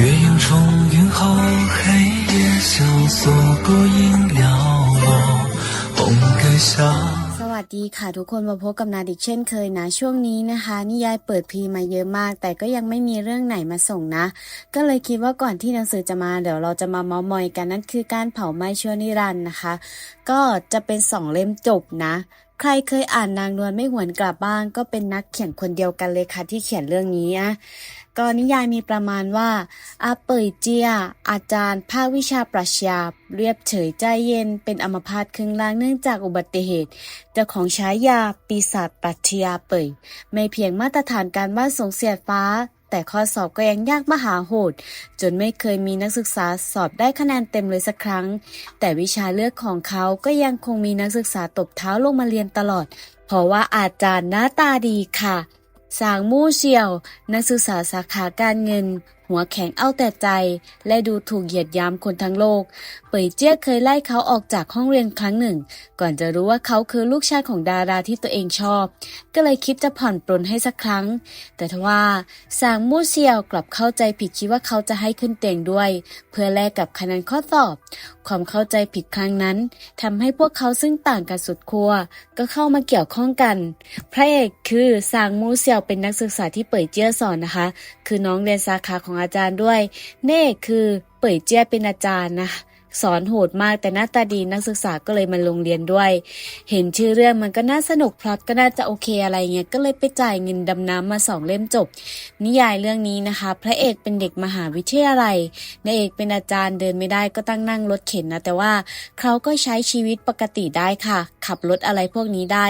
月影重云后，黑夜萧索，过影寥落，红阁下。 สวัสดีค่ะทุกคนมาพบกับนาดิกเช่นเคยนะ ช่วงนี้นะคะ นิยายเปิดพรีมาเยอะมาก แต่ก็ยังไม่มีเรื่องไหนมาส่งนะ ก็เลยคิดว่าก่อนที่หนังสือจะมาเดี๋ยวเราจะมาเมาส์มอยกันนั่นคือการเผาไหม้ชั่วนิรันดร์นะคะ ก็จะเป็นสองเล่มจบนะ ใครเคยอ่านนางนวลไม่หวนกลับบ้านก็เป็นนักเขียนคนเดียวกันเลยค่ะที่เขียนเรื่องนี้อะก็นิยายมีประมาณว่าอาเป่ยเจีย อาจารย์ภาควิชาปรัชญาเรียบเฉยใจเย็น เป็นอัมพาตครึ่งล่างเนื่องจากอุบัติเหตุ เจ้าของฉายาปีศาจปรัชญาเป่ยไม่เพียงมาตรฐานการวาดทรงเสียดฟ้า แต่ข้อสอบก็ยังยากมหาโหด จนไม่เคยมีนักศึกษาสอบได้คะแนนเต็มเลยสักครั้ง แต่วิชาเลือกของเขาก็ยังคงมีนักศึกษาตบเท้าลงมาเรียนตลอด เพราะว่าอาจารย์หน้าตาดีค่ะ สางมู่เชียว นักศึกษาสาขาการเงิน หัวแข็งเอาแต่ใจ และดูถูกเหยียดยามคนทั้งโลก เป่ยเจี้ยเคยไล่เขาออกจากห้องเรียนครั้งหนึ่ง ก่อนจะรู้ว่าเขาคือลูกชายของดาราที่ตัวเองชอบ ก็เลยคิดจะผ่อนปลนให้สักครั้ง แต่ทว่าสางมู่เซียวกลับเข้าใจผิดคิดว่าเขาจะให้ขึ้นเตียงด้วย เพื่อแลกกับคะแนนข้อสอบความเข้าใจผิดครั้งนั้นทำให้พวกเขาซึ่งต่างกันสุดขั้วก็เข้ามาเกี่ยวข้องกัน พระเอกคือซางมูเซียวเป็นนักศึกษาที่เปิดเจี้ยสอนนะคะ คือน้องเรียนสาขาของอาจารย์ด้วยเน่คือเปิดเจี้ยเป็นอาจารย์นะ สอนโหดมากแต่หน้าตาดีนักศึกษาก็เลยมาลงเรียนด้วย เห็นชื่อเรื่องมันก็น่าสนุกพล็อตก็น่าจะโอเคอะไรเงี้ยก็เลยไปจ่ายเงินดำน้ำมาสองเล่มจบ นิยายเรื่องนี้นะคะ พระเอกเป็นเด็กมหาวิทยาลัยนายเอกเป็นอาจารย์เดินไม่ได้ก็ตั้งนั่งรถเข็นนะแต่ว่าเขาก็ใช้ชีวิตปกติได้ค่ะ ขับรถอะไรพวกนี้ได้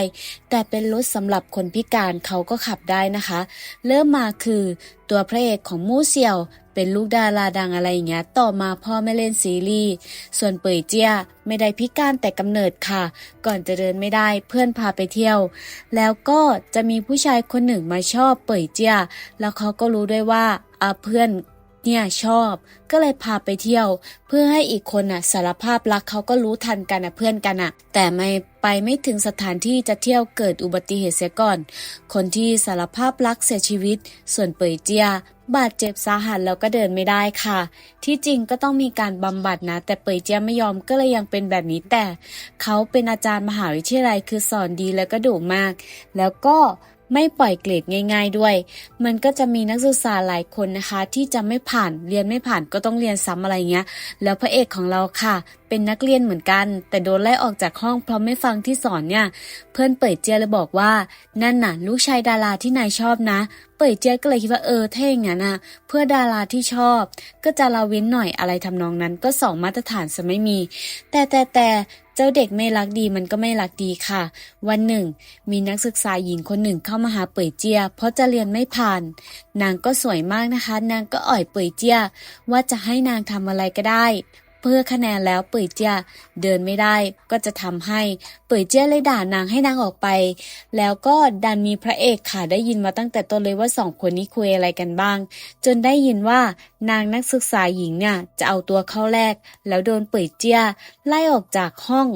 แต่เป็นรถสำหรับคนพิการเขาก็ขับได้นะคะ เริ่มมาคือตัวพระเอกของมู่เสี่ยว เป็นลูกดาราดังอะไรอย่างเงี้ย ต่อมาพ่อไม่เล่นซีรีส์ ส่วนเปยเจี้ยไม่ได้พิการแต่กำเนิดค่ะ ก่อนจะเดินไม่ได้เพื่อนพาไปเที่ยว แล้วก็จะมีผู้ชายคนหนึ่งมาชอบเปยเจี้ย แล้วเขาก็รู้ด้วยว่าเพื่อน เนี่ยชอบ ก็เลยพาไปเที่ยว เพื่อให้อีกคนน่ะสารภาพรักเขาก็รู้ทันกันนะเพื่อนกันอะ แต่ไม่ไปไม่ถึงสถานที่จะเที่ยวเกิดอุบัติเหตุเสียก่อน คนที่สารภาพรักเสียชีวิต ส่วนเปยเจียบาดเจ็บสาหัสแล้วก็เดินไม่ได้ค่ะ ที่จริงก็ต้องมีการบำบัดนะ แต่เปยเจียไม่ยอมก็เลยยังเป็นแบบนี้แต่ เขาเป็นอาจารย์มหาวิทยาลัยคือสอนดีแล้วก็ดุมาก แล้วก็ ไม่ปล่อยเกรดง่าย ๆด้วย มันก็จะมีนักศึกษาหลายคนนะคะ ที่จะไม่ผ่านเรียนไม่ผ่านก็ต้องเรียนซ้ำอะไรเงี้ย แล้วพระเอกของเราค่ะ เป็นนักเรียนเหมือนกัน แต่โดนไล่ออกจากห้องเพราะไม่ฟังที่สอนเนี่ย เพื่อนเปิดเจียเลยบอกว่า นั่นน่ะ ลูกชายดาราที่นายชอบนะ เปิดเจียก็เลยคิดว่าเออถ้าอย่างนั้นน่ะ เพื่อดาราที่ชอบ ก็จะละเว้นหน่อยอะไรทำนองนั้นก็สองมาตรฐานจะไม่มี แต่แต่แต่เจ้าเด็กไม่รักดีมันก็ไม่รักดีค่ะ วันหนึ่ง มีนักศึกษาหญิงคนหนึ่งเข้ามาหาเป่ยเจีย เพราะจะเรียนไม่ผ่าน นางก็สวยมากนะคะ นางก็อ่อยเป่ยเจีย ว่าจะให้นางทำอะไรก็ได้ เพื่อคะแนนแล้วเป่ยเจียเดินไม่ได้ก็จะทำให้เป่ยเจียเลยด่านางให้นางออกไป แล้วก็ดันมีพระเอกค่ะได้ยินมาตั้งแต่ต้นเลยว่าสองคนนี้คุยอะไรกันบ้าง จนได้ยินว่านางนักศึกษาหญิงเนี่ยจะเอาตัวเข้าแรกแล้วโดนเป่ยเจียไล่ออกจากห้อง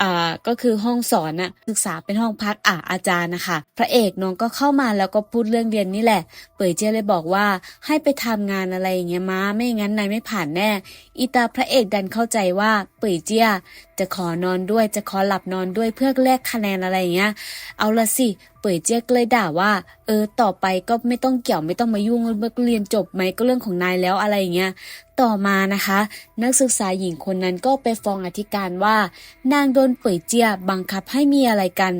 อ่าก็คือห้องสอนน่ะศึกษาเป็นห้องพักอ่าอาจารย์นะคะ พระเอกน้องก็เข้ามาแล้วก็พูดเรื่องเรียนนี่แหละ เปิดเจ้ยเลยบอกว่าให้ไปทำงานอะไรอย่างเงี้ยมาไม่งั้นนายไม่ผ่านแน่ อีตาพระเอกดันเข้าใจว่าเปิดเจียจะขอนอนด้วยจะขอหลับนอนด้วยเพื่อแลกคะแนนอะไรอย่างเงี้ย เอาละสิ ปิดเจี๊ยกเลยด่าว่า เออ ต่อไปก็ไม่ต้องเกี่ยวไม่ต้องมายุ่งเมื่อเรียนจบไหมก็เรื่องของนายแล้วอะไรอย่างเงี้ยต่อมานะคะ นักศึกษาหญิงคนนั้นก็ไปฟ้องอธิการว่า นางโดนเปยเจียบังคับให้มีอะไรกัน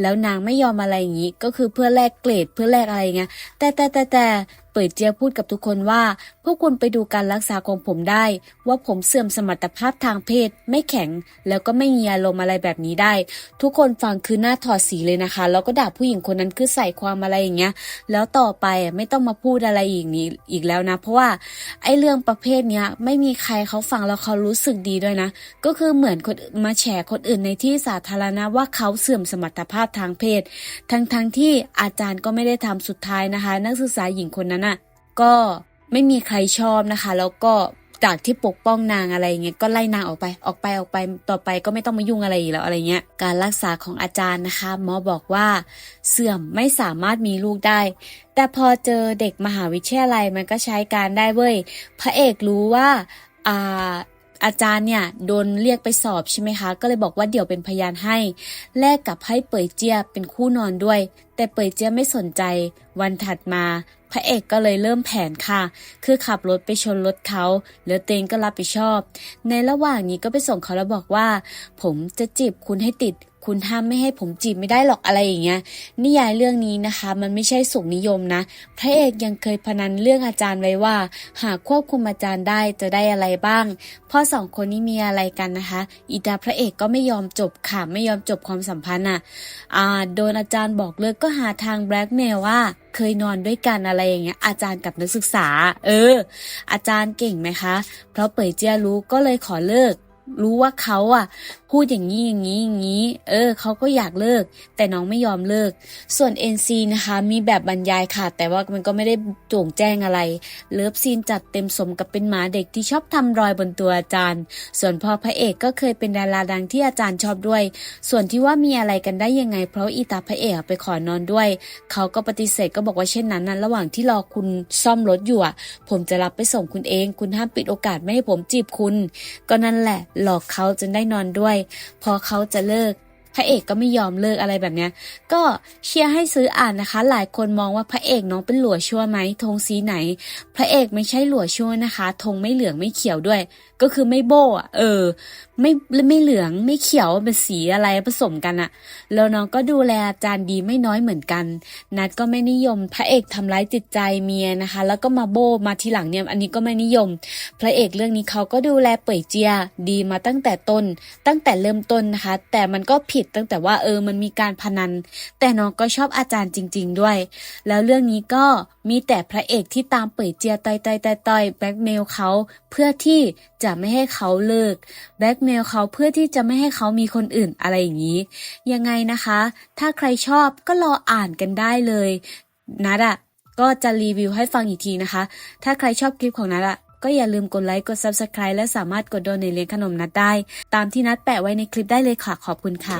แล้วนางไม่ยอมอะไรอย่างนี้ก็คือเพื่อแลกเกรดเพื่อแลกอะไรเงี้ยแต่แต่แต่แต่เปิดเจียพูดกับทุกคนว่า พวกคุณไปดูการรักษาของผมได้ ว่าผมเสื่อมสมรรถภาพทางเพศ ไม่แข็ง แล้วก็ไม่มีอารมณ์อะไรแบบนี้ได้ ทุกคนฟังคือหน้าถอดสีเลยนะคะ แล้วก็ด่าผู้หญิงคนนั้นคือใส่ความอะไรอย่างเงี้ย แล้วต่อไปอะไม่ต้องมาพูดอะไรอีกนี้อีกแล้วนะ เพราะว่าไอ้เรื่องประเภทเนี้ยไม่มีใครเขาฟังแล้วเขารู้สึกดีด้วยนะ ก็คือเหมือนคนมาแฉคนอื่นในที่สาธารณะว่าเขาเสื่อมสมรรถภาพทางเพศ ทั้งทั้งๆที่อาจารย์ก็ไม่ได้ทำสุดท้ายนะคะ นักศึกษาหญิงคนนั้น ก็ไม่มีใครชอบนะคะ แล้วก็จากที่ปกป้องนางอะไรเงี้ยก็ไล่นางออกไปออกไปออกไปต่อไปก็ไม่ต้องมายุ่งอะไรอีกแล้วอะไรเงี้ยการรักษาของอาจารย์นะคะหมอบอกว่าเสื่อมไม่สามารถมีลูกได้ แต่พอเจอเด็กมหาวิทยาลัยมันก็ใช้การได้เว้ยพระเอกรู้ว่าอ่า อาจารย์เนี่ยโดนเรียกไปสอบใช่ไหมคะ ก็เลยบอกว่าเดี๋ยวเป็นพยานให้ แลกกับให้เปยเจียเป็นคู่นอนด้วย แต่เปยเจียไม่สนใจ วันถัดมา พระเอกก็เลยเริ่มแผนค่ะ คือขับรถไปชนรถเขาเหลือเตงก็รับผิดชอบ ในระหว่างนี้ก็ไปส่งเขาแล้วบอกว่า ผมจะจีบคุณให้ติด คุณห้ามไม่ให้ผมจีบไม่ได้หรอกอะไรอย่างเงี้ย นิยายเรื่องนี้นะคะ มันไม่ใช่สุขนิยมนะ พระเอกยังเคยพนันเรื่องอาจารย์ไว้ว่า หากควบคุมอาจารย์ได้จะได้อะไรบ้างพอสองคนนี้มีอะไรกันนะคะ อีตาพระเอกก็ไม่ยอมจบค่ะไม่ยอมจบความสัมพันธ์อะอ่าโดนอาจารย์บอกเลิกก็หาทางแบล็กเมลว่าเคยนอนด้วยกันอะไรอย่างเงี้ย อาจารย์กับนักศึกษา เออ อาจารย์เก่งไหมคะ เพราะเป่ยเจียรู้ก็เลยขอเลิก รู้ว่าเขาอะ พูดอย่างนี้อย่างนี้อย่างนี้ เออเขาก็อยากเลิก แต่น้องไม่ยอมเลิก ส่วน NC นะคะมีแบบบรรยายค่ะ แต่ว่ามันก็ไม่ได้โจ่งแจ้งอะไร เลิฟซีนจัดเต็มสมกับเป็นหมาเด็กที่ชอบทำรอยบนตัวอาจารย์ ส่วนพ่อพระเอกก็เคยเป็นดาราดังที่อาจารย์ชอบด้วย ส่วนที่ว่ามีอะไรกันได้ยังไง เพราะอีตาพระเอกไปขอนอนด้วย เขาก็ปฏิเสธก็บอกว่าเช่นนั้นนะระหว่างที่รอคุณซ่อมรถอยู่อะผมจะรับไปส่งคุณเอง คุณห้ามปิดโอกาสไม่ให้ผมจีบคุณ ก็นั่นแหละหลอกเขาจนได้นอนด้วย พอเขาจะเลิก พระเอกก็ไม่ยอมเลิกอะไรแบบเนี้ย ก็เชียร์ให้ซื้ออ่านนะคะ หลายคนมองว่าพระเอกน้องเป็นหลัวชั่วไหมธงสีไหน พระเอกไม่ใช่หลัวชั่วนะคะธงไม่เหลืองไม่เขียวด้วย ก็คือไม่โบ้อะเออ ไม่ไม่เหลืองไม่เขียวเป็นสีอะไรผสมกันอะแล้วน้องก็ดูแลอาจารย์ดีไม่น้อยเหมือนกัน นัดก็ไม่นิยม พระเอกทำร้ายจิตใจเมียนะคะ แล้วก็มาโบ้มาทีหลังเนี่ยอันนี้ก็ไม่นิยม พระเอกเรื่องนี้เขาก็ดูแลเป่ยเจียดีมาตั้งแต่ต้น ตั้งแต่เริ่มต้นนะคะ แต่มันก็ผิดตั้งแต่ว่าเออมันมีการพนัน แต่น้องก็ชอบอาจารย์จริง ๆ ด้วย แล้วเรื่องนี้ก็มีแต่พระเอกที่ตามเป่ยเจียต่อยต่อยต่อยต่อยแบล็กเมลเขาเพื่อที่จะไม่ให้เขาเลิกแบล็กเมลเขาเพื่อที่จะไม่ให้เขามีคนอื่นอะไรอย่างนี้ ยังไงนะคะ ถ้าใครชอบก็รออ่านกันได้เลยนัดอะก็จะรีวิวให้ฟังอีกทีนะคะ ถ้าใครชอบคลิปของนัดอะ ก็อย่าลืมกดไลค์กด Subscribe และสามารถกดโดนในเลี้ยงขนมนัดได้ ตามที่นัดแปะไว้ในคลิปได้เลยค่ะขอบคุณค่ะ